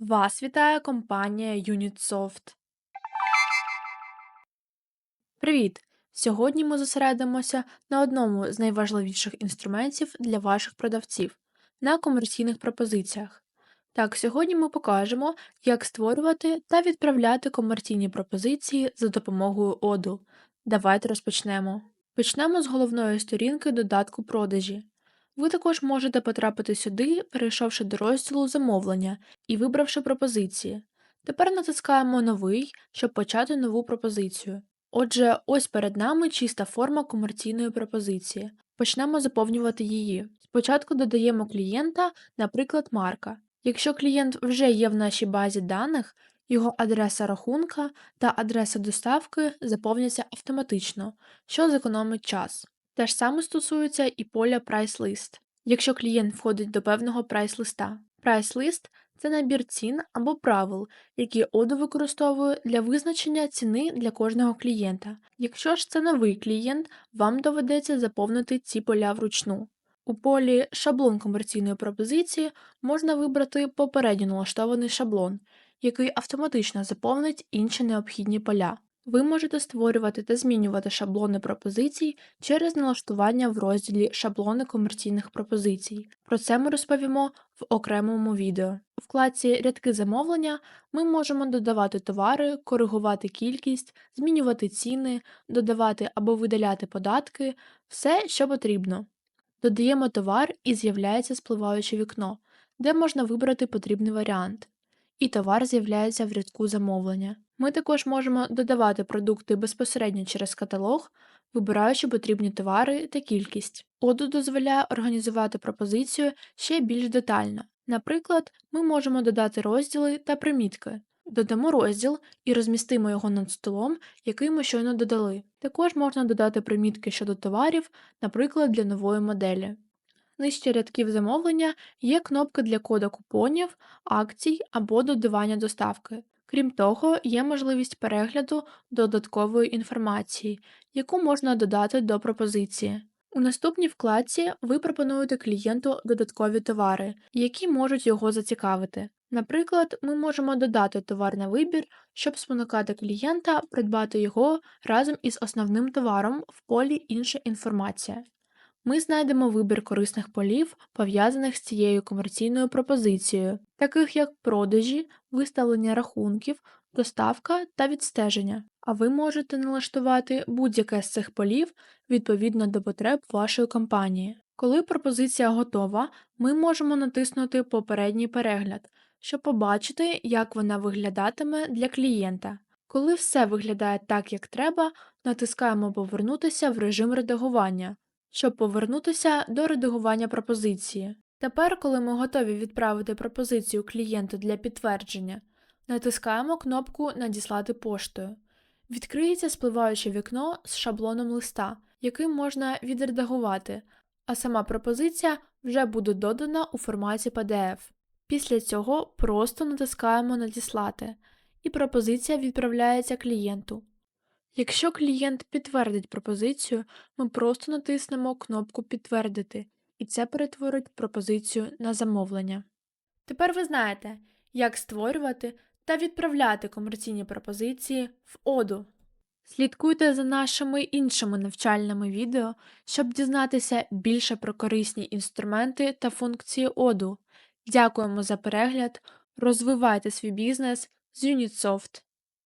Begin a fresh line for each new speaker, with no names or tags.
Вас вітає компанія Unitsoft. Привіт! Сьогодні ми зосередимося на одному з найважливіших інструментів для ваших продавців на комерційних пропозиціях. Так, сьогодні ми покажемо, як створювати та відправляти комерційні пропозиції за допомогою оду. Давайте розпочнемо. Почнемо з головної сторінки додатку продажі. Ви також можете потрапити сюди, перейшовши до розділу замовлення і вибравши пропозиції. Тепер натискаємо Новий, щоб почати нову пропозицію. Отже, ось перед нами чиста форма комерційної пропозиції. Почнемо заповнювати її. Спочатку додаємо клієнта, наприклад, Марка. Якщо клієнт вже є в нашій базі даних, його адреса рахунка та адреса доставки заповняться автоматично, що зекономить час. Те ж саме стосується і поля List, якщо клієнт входить до певного прайс-листа. Price-list – це набір цін або правил, які Odoo використовує для визначення ціни для кожного клієнта. Якщо ж це новий клієнт, вам доведеться заповнити ці поля вручну. У полі Шаблон комерційної пропозиції можна вибрати попередньо налаштований шаблон, який автоматично заповнить інші необхідні поля. Ви можете створювати та змінювати шаблони пропозицій через налаштування в розділі Шаблони комерційних пропозицій. Про це ми розповімо в окремому відео. У вкладці Рядки замовлення ми можемо додавати товари, коригувати кількість, змінювати ціни, додавати або видаляти податки, все, що потрібно. Додаємо товар і з'являється спливаюче вікно, де можна вибрати потрібний варіант. І товар з'являється в рядку замовлення. Ми також можемо додавати продукти безпосередньо через каталог, вибираючи потрібні товари та кількість. Odoo дозволяє організувати пропозицію ще більш детально. Наприклад, ми можемо додати розділи та примітки. Додамо розділ і розмістимо його над столом, який ми щойно додали. Також можна додати примітки щодо товарів, наприклад, для нової моделі. Нижче рядків замовлення є кнопки для кода купонів, акцій або додавання доставки. Крім того, є можливість перегляду додаткової інформації, яку можна додати до пропозиції. У наступній вкладці ви пропонуєте клієнту додаткові товари, які можуть його зацікавити. Наприклад, ми можемо додати товар на вибір, щоб спонукати клієнта придбати його разом із основним товаром в полі Інша інформація. Ми знайдемо вибір корисних полів, пов'язаних з цією комерційною пропозицією, таких як продажі, виставлення рахунків, доставка та відстеження. А ви можете налаштувати будь-яке з цих полів відповідно до потреб вашої компанії. Коли пропозиція готова, ми можемо натиснути Попередній перегляд, щоб побачити, як вона виглядатиме для клієнта. Коли все виглядає так, як треба, натискаємо Повернутися в режим редагування щоб повернутися до редагування пропозиції. Тепер, коли ми готові відправити пропозицію клієнту для підтвердження, натискаємо кнопку Надіслати поштою. Відкриється спливаюче вікно з шаблоном листа, який можна відредагувати, а сама пропозиція вже буде додана у форматі PDF. Після цього просто натискаємо Надіслати, і пропозиція відправляється клієнту. Якщо клієнт підтвердить пропозицію, ми просто натиснемо кнопку Підтвердити, і це перетворить пропозицію на замовлення. Тепер ви знаєте, як створювати та відправляти комерційні пропозиції в Оду. Слідкуйте за нашими іншими навчальними відео, щоб дізнатися більше про корисні інструменти та функції Оду. Дякуємо за перегляд, розвивайте свій бізнес з Unitsoft.